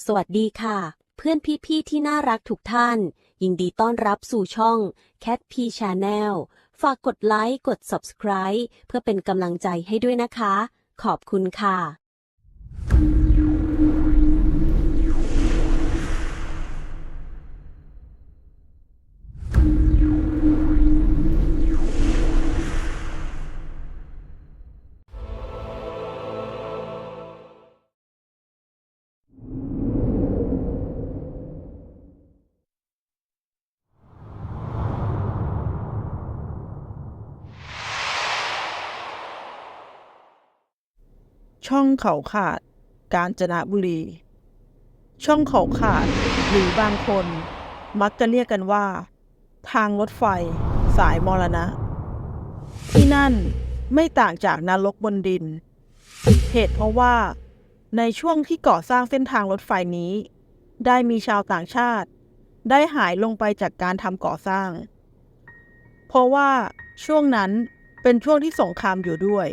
สวัสดีค่ะ เพื่อนพี่ๆที่น่ารักทุกท่าน ยินดีต้อนรับสู่ช่อง Cat P Channel ฝากกดไลค์กด Subscribe เพื่อเป็นกำลังใจให้ด้วยนะคะ ขอบคุณค่ะ ช่องเขาขาด กาญจนบุรี ช่องเขาขาด หรือบางคน มักจะเรียกกันว่า ทางรถไฟ สายมรณะ ที่นั่นไม่ต่างจากนรกบนดิน เหตุเพราะว่า ในช่วงที่ก่อสร้างเส้นทางรถไฟนี้ ได้มีชาวต่างชาติ ได้หายลงไปจากการทำก่อสร้าง เพราะว่าช่วงนั้นเป็นช่วงที่สงครามอยู่ด้วย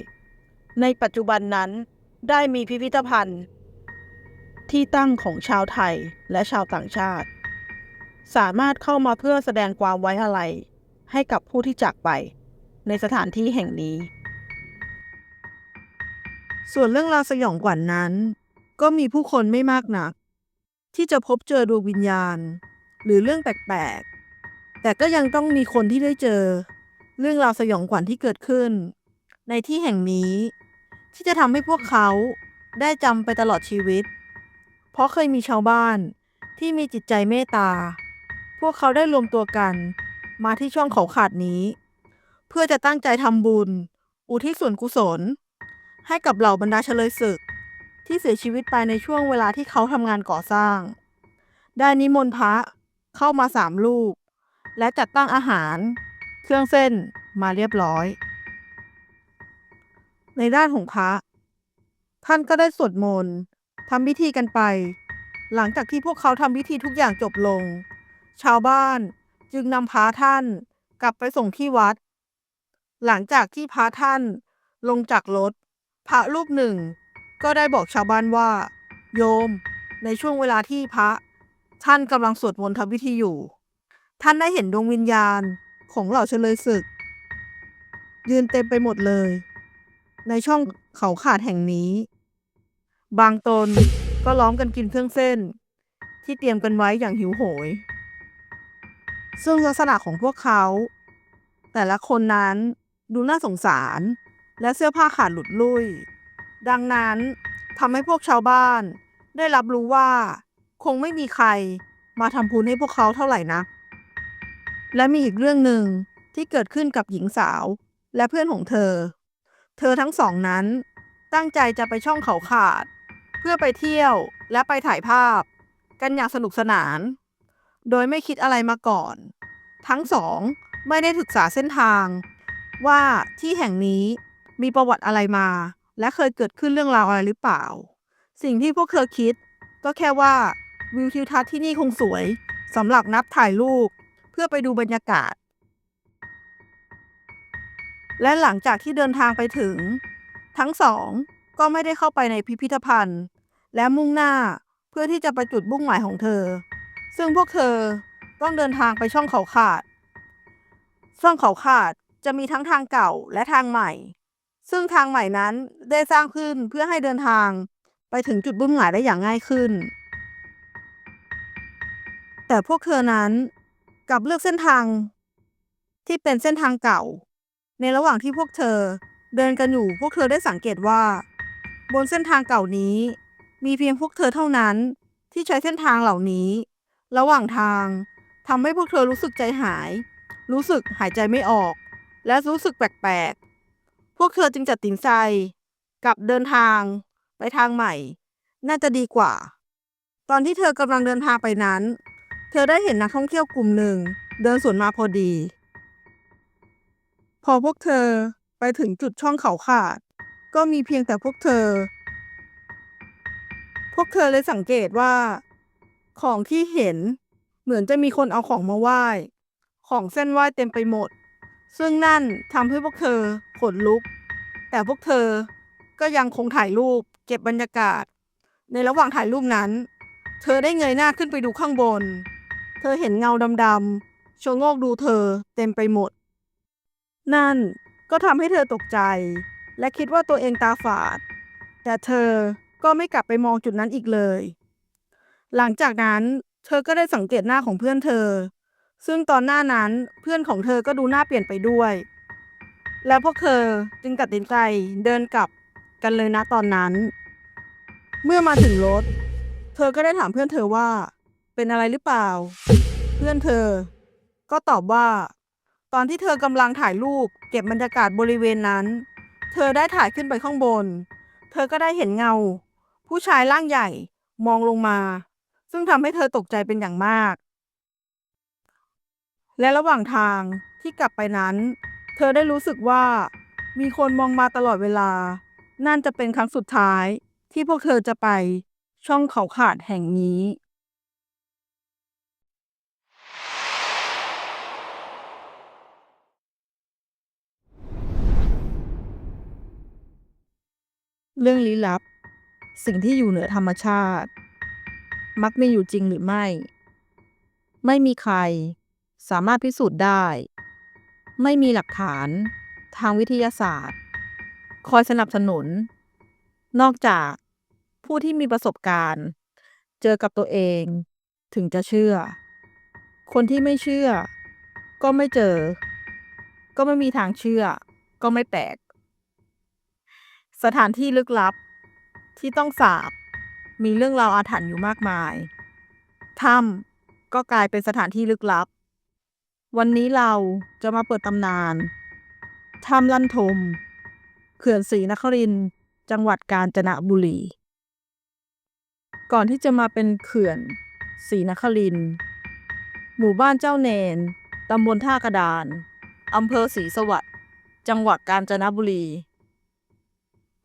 ในปัจจุบันนั้น ได้มีพิพิธภัณฑ์ ที่ตั้งของชาวไทยและชาวต่างชาติ สามารถเข้ามาเพื่อแสดงความไว้อาลัยให้กับผู้ที่จากไปในสถานที่แห่งนี้ ส่วนเรื่องราวสยองขวัญนนั้น ก็มีผู้คนไม่มากนัก ที่จะพบเจอดวงวิญญาณ หรือเรื่องแปลกๆ แต่ก็ยังต้องมีคนที่ได้เจอ เรื่องราวสยองขวัญที่เกิดขึ้น ในที่แห่งนี้ ที่จะทำให้พวกเขาได้จำไปตลอดชีวิต เพราะเคยมีชาวบ้านที่มีจิตใจเมตตา พวกเขาได้รวมตัวกันมาที่ช่องเขาขาดนี้ เพื่อจะตั้งใจทำบุญ อุทิศส่วนกุศล ให้กับเหล่าบรรดาเฉลยศึก ที่เสียชีวิตไปในช่วงเวลาที่เขาทำงานก่อสร้าง ได้นิมนต์พระเข้ามาสามรูปและจัดตั้งอาหาร เครื่องเส้นมาเรียบร้อย ในด้านของพระท่านก็ได้สวดมนต์ทำพิธีกันไป หลังจากที่พวกเขาทำพิธีทุกอย่างจบลง ชาวบ้านจึงนำพระท่านกลับไปส่งที่วัด หลังจากที่พระท่านลงจากรถ พระรูปหนึ่ง ก็ได้บอกชาวบ้านว่า โยม ในช่วงเวลาที่พระ ท่านกำลังสวดมนต์ทำพิธีอยู่ ท่านได้เห็นดวงวิญญาณของเหล่าเฉลยศึก ยืนเต็มไปหมดเลย ในช่องเขาขาดแห่งนี้ บางตนก็ล้อมกันกินเครื่องเส้น ที่เตรียมกันไว้อย่างหิวโหย ซึ่งลักษณะของพวกเขา แต่ละคนนั้นดูน่าสงสาร และเสื้อผ้าขาดหลุดลุ่ย ดังนั้นทำให้พวกชาวบ้าน ได้รับรู้ว่า คงไม่มีใครมาทำบุญให้พวกเขาเท่าไหร่นะ และมีอีกเรื่องหนึ่งที่เกิดขึ้นกับหญิงสาวและเพื่อนของเธอ เธอทั้งสองนั้น ตั้งใจจะไปช่องเขาขาด เพื่อไปเที่ยวและไปถ่ายภาพ กันอย่างสนุกสนาน โดยไม่คิดอะไรมาก่อน ทั้งสองไม่ได้ศึกษาเส้นทาง ว่าที่แห่งนี้มีประวัติอะไรมา และเคยเกิดขึ้นเรื่องราวอะไรหรือเปล่า สิ่งที่พวกเธอคิด ก็แค่ว่าวิวทิวทัศน์ที่นี่คงสวยสำหรับนับถ่ายรูปเพื่อไปดูบรรยากาศ และหลังจากที่เดินทางไปถึง ทั้งสองก็ไม่ได้เข้าไปในพิพิธภัณฑ์ และมุ่งหน้าเพื่อที่จะไปจุดมุ่งหมายของเธอ ซึ่งพวกเธอต้องเดินทางไปช่องเขาขาด ช่องเขาขาดจะมีทั้งทางเก่าและทางใหม่ ซึ่งทางใหม่นั้นได้สร้างขึ้นเพื่อให้เดินทางไปถึงจุดมุ่งหมายได้อย่างง่ายขึ้น แต่พวกเธอนั้นกลับเลือกเส้นทาง ที่เป็นเส้นทางเก่า ในระหว่างที่พวกเธอเดินกันอยู่พวกเธอได้สังเกตว่า บนเส้นทางเก่านี้ มีเพียงพวกเธอเท่านั้นที่ใช้เส้นทางเหล่านี้ ระหว่างทางทำให้พวกเธอรู้สึกใจหาย รู้สึกหายใจไม่ออก และรู้สึกแปลกๆ พวกเธอจึงจัดสินใจกับเดินทางไปทางใหม่ น่าจะดีกว่า ตอนที่เธอกำลังเดินทางไปนั้น เธอได้เห็นนักท่องเที่ยวกลุ่มหนึ่ง เดินสวนมาพอดี พอพวกเธอไปถึงจุดช่องเขาขาด ก็มีเพียงแต่พวกเธอ พวกเธอเลยสังเกตว่า ของที่เห็นเหมือนจะมีคนเอาของมาไหว้ ของเส้นไหว้เต็มไปหมด ซึ่งนั่นทำให้พวกเธอขนลุก แต่พวกเธอก็ยังคงถ่ายรูปเก็บบรรยากาศ ในระหว่างถ่ายรูปนั้น เธอได้เงยหน้าขึ้นไปดูข้างบน เธอเห็นเงาดำๆชะโงกดูเธอเต็มไปหมด นั่นก็ทำให้เธอตกใจ และคิดว่าตัวเองตาฝาด แต่เธอก็ไม่กลับไปมองจุดนั้นอีกเลย หลังจากนั้นเธอก็ได้สังเกตหน้าของเพื่อนเธอ ซึ่งตอนหน้านั้นเพื่อนของเธอก็ดูหน้าเปลี่ยนไปด้วย และพวกเธอจึงตัดสินใจเดินกลับกันเลยนะตอนนั้น เมื่อมาถึงรถ เธอก็ได้ถามเพื่อนเธอว่า เป็นอะไรหรือเปล่า เพื่อนเธอก็ตอบว่า ตอนที่เธอกำลังถ่ายรูปเก็บบรรยากาศบริเวณนั้น เธอได้ถ่ายขึ้นไปข้างบน เธอก็ได้เห็นเงา ผู้ชายร่างใหญ่มองลงมา ซึ่งทำให้เธอตกใจเป็นอย่างมาก และระหว่างทางที่กลับไปนั้น เธอได้รู้สึกว่า มีคนมองมาตลอดเวลา นั่นจะเป็นครั้งสุดท้ายที่พวกเธอจะไปช่องเขาขาดแห่งนี้ เรื่องลี้ลับ สิ่งที่อยู่เหนือธรรมชาติ มักมีอยู่จริงหรือไม่ ไม่มีใคร สามารถพิสูจน์ได้ ไม่มีหลักฐาน ทางวิทยาศาสตร์ คอยสนับสนุน นอกจากผู้ที่มีประสบการณ์ เจอกับตัวเอง ถึงจะเชื่อ คนที่ไม่เชื่อ ก็ไม่เจอ ก็ไม่มีทางเชื่อ ก็ไม่แปลก สถานที่ลึกลับ ที่ต้องสาบ มีเรื่องราวอาถรรพ์อยู่มากมาย ถ้ำก็กลายเป็นสถานที่ลึกลับ วันนี้เราจะมาเปิดตำนาน ถ้ำลั่นทม เขื่อนศรีนคริน จังหวัดกาญจนบุรี ก่อนที่จะมาเป็นเขื่อนศรีนคริน หมู่บ้านเจ้าเนน ตำบลท่ากระดาน อำเภอศรีสวัสดิ์ จังหวัดกาญจนบุรี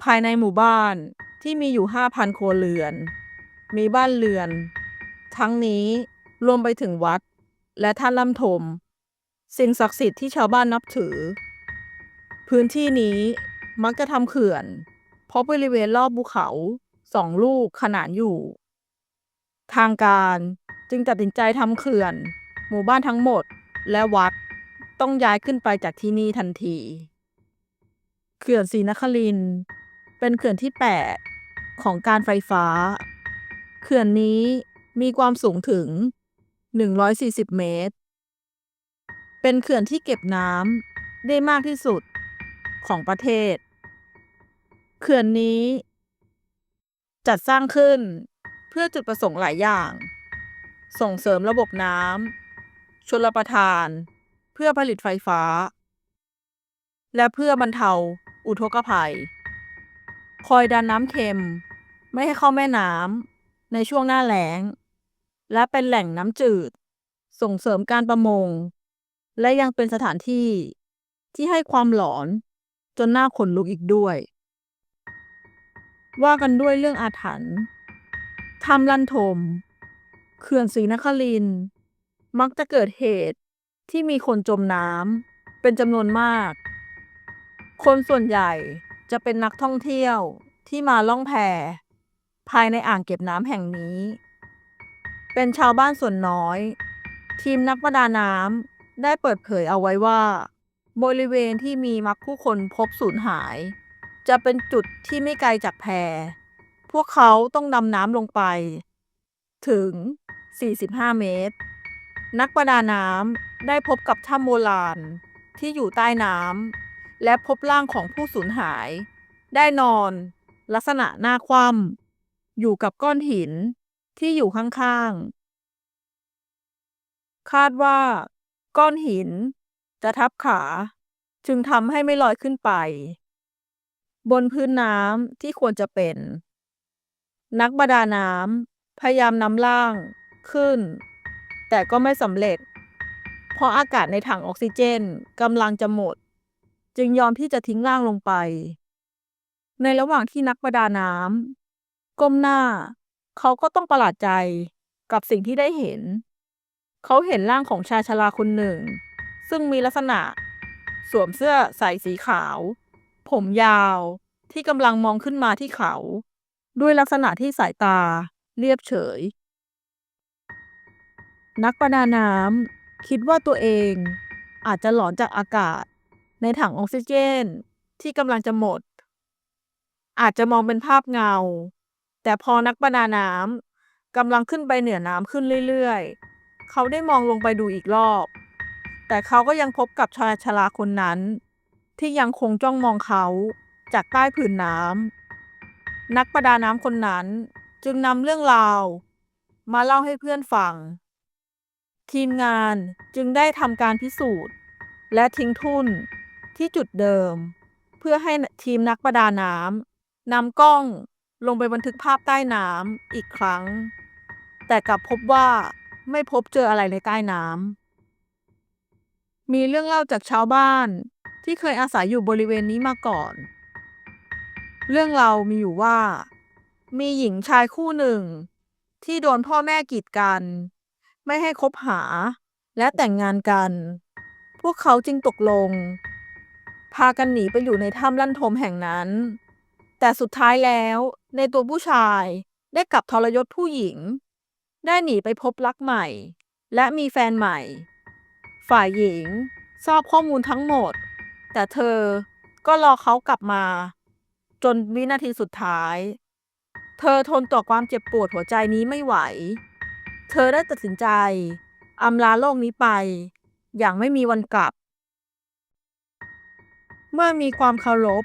ภายในหมู่บ้านที่มีอยู่ 5,000 ครัวเรือน มีบ้านเรือน ทั้งนี้รวมไปถึงวัด และท่านล่ำทม สิ่งศักดิ์สิทธิ์ที่ชาวบ้านนับถือ พื้นที่นี้มักจะทำเขื่อน เพราะบริเวณรอบภูเขาสองลูกขนานอยู่ ทางการจึงตัดสินใจทำเขื่อน หมู่บ้านทั้งหมดและวัดต้องย้ายขึ้นไปจากที่นี่ทันที เขื่อนศรีนครินทร์ เป็นเขื่อนที่ 8 ของการไฟฟ้า เขื่อนนี้มีความสูงถึง 140 เมตร เป็นเขื่อนที่เก็บน้ำได้มากที่สุดของประเทศ เขื่อนนี้ จัดสร้างขึ้นเพื่อจุดประสงค์หลายอย่าง ส่งเสริมระบบน้ำชลประทาน เพื่อผลิตไฟฟ้า และเพื่อบรรเทาอุทกภัย คอยดันน้ำเค็ม ไม่ให้เข้าแม่น้ำในช่วงหน้าแล้ง และเป็นแหล่งน้ำจืด ส่งเสริมการประมง และยังเป็นสถานที่ที่ให้ความหลอน จนน่าขนลุกอีกด้วย ว่ากันด้วยเรื่องอาถรรพ์ทำลันทมเขื่อนศรีนคริน มักจะเกิดเหตุที่มีคนจมน้ำเป็นจำนวนมาก คนส่วนใหญ่ จะเป็นนักท่องเที่ยวที่มาล่องแพภายในอ่างเก็บน้ำแห่งนี้ เป็นชาวบ้านส่วนน้อย ทีมนักประดาน้ำได้เปิดเผยเอาไว้ว่า บริเวณที่มีมักผู้คนพบสูญหาย จะเป็นจุดที่ไม่ไกลจากแพพวกเขาต้องดำน้ำลงไป ถึง 45 เมตร นักประดาน้ำได้พบกับถ้ำโบราณที่อยู่ใต้น้ำ และพบร่างของผู้สูญหาย ได้นอน ลักษณะหน้าคว่ำอยู่กับก้อนหินที่อยู่ข้างๆ คาดว่า ก้อนหิน จะทับขา จึงทำให้ไม่ลอยขึ้นไป บนพื้นน้ำที่ควรจะเป็น นักประดาน้ำพยายามนำร่าง ขึ้น แต่ก็ไม่สำเร็จ เพราะอากาศในถังออกซิเจนกำลังจะหมด จึงยอมที่จะทิ้งร่างลงไป ในระหว่างที่นักประดาน้ำก้มหน้า เขาก็ต้องประหลาดใจกับสิ่งที่ได้เห็น เขาเห็นร่างของชายชราคนหนึ่ง ซึ่งมีลักษณะ สวมเสื้อใส่สีขาว ผมยาวที่กำลังมองขึ้นมาที่เขา ด้วยลักษณะที่สายตาเรียบเฉย นักประดาน้ำคิดว่าตัวเองอาจจะหลอนจากอากาศ ในถังออกซิเจน ที่กำลังจะหมด อาจจะมองเป็นภาพเงา แต่พอนักประดาน้ำกำลังขึ้นไปเหนือน้ำขึ้นเรื่อยๆ เขาได้มองลงไปดูอีกรอบ แต่เขาก็ยังพบกับชายชราคนนั้น ที่ยังคงจ้องมองเขาจากใต้ผืนน้ำนักประดาน้ำคนนั้นจึงนำเรื่องราว มาเล่าให้เพื่อนฟัง ทีมงานจึงได้ทำการพิสูจน์ และทิ้งทุ่น ที่จุดเดิม เพื่อให้ทีมนักประดาน้ำนำกล้องลงไปบันทึกภาพใต้น้ำอีกครั้ง แต่กลับพบว่าไม่พบเจออะไรในใต้น้ำมีเรื่องเล่าจากชาวบ้านที่เคยอาศัยอยู่บริเวณนี้มาก่อน เรื่องเรามีอยู่ว่า มีหญิงชายคู่หนึ่ง ที่โดนพ่อแม่กีดกัน ไม่ให้คบหาและแต่งงานกัน พวกเขาจึงตกลง พากันหนีไปอยู่ในถ้ำลั่นทมแห่งนั้น แต่สุดท้ายแล้วในตัวผู้ชายได้กลับทรยศผู้หญิง ได้หนีไปพบรักใหม่ และมีแฟนใหม่ ฝ่ายหญิงทราบข้อมูลทั้งหมด แต่เธอก็รอเขากลับมา จนวินาทีสุดท้าย เธอทนต่อความเจ็บปวดหัวใจนี้ไม่ไหว เธอได้ตัดสินใจอำลาโลกนี้ไป อย่างไม่มีวันกลับ เมื่อมีความเคารพ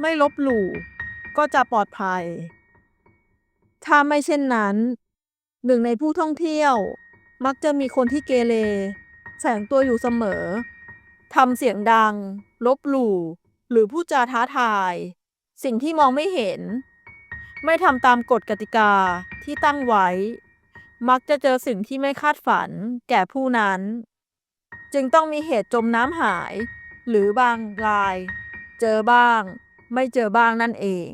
ไม่ลบหลู่ ก็จะปลอดภัย ถ้าไม่เช่นนั้น หนึ่งในผู้ท่องเที่ยว มักจะมีคนที่เกเรแฝงตัวอยู่เสมอทำเสียงดัง ลบหลู่ หรือพูดจาท้าทาย สิ่งที่มองไม่เห็น ไม่ทำตามกฎกติกาที่ตั้งไว้ มักจะเจอสิ่งที่ไม่คาดฝันแก่ผู้นั้น จึงต้องมีเหตุจมน้ำหาย หรือบางราย เจอบ้าง ไม่เจอบ้างนั่นเอง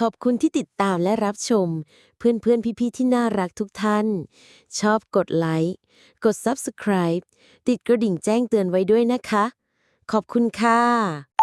ขอบคุณที่ติดตามและรับชม เพื่อนๆพี่ๆที่น่ารักทุกท่าน ชอบกดไลค์ กด Subscribe ติดกระดิ่งแจ้งเตือนไว้ด้วยนะคะ ขอบคุณค่ะ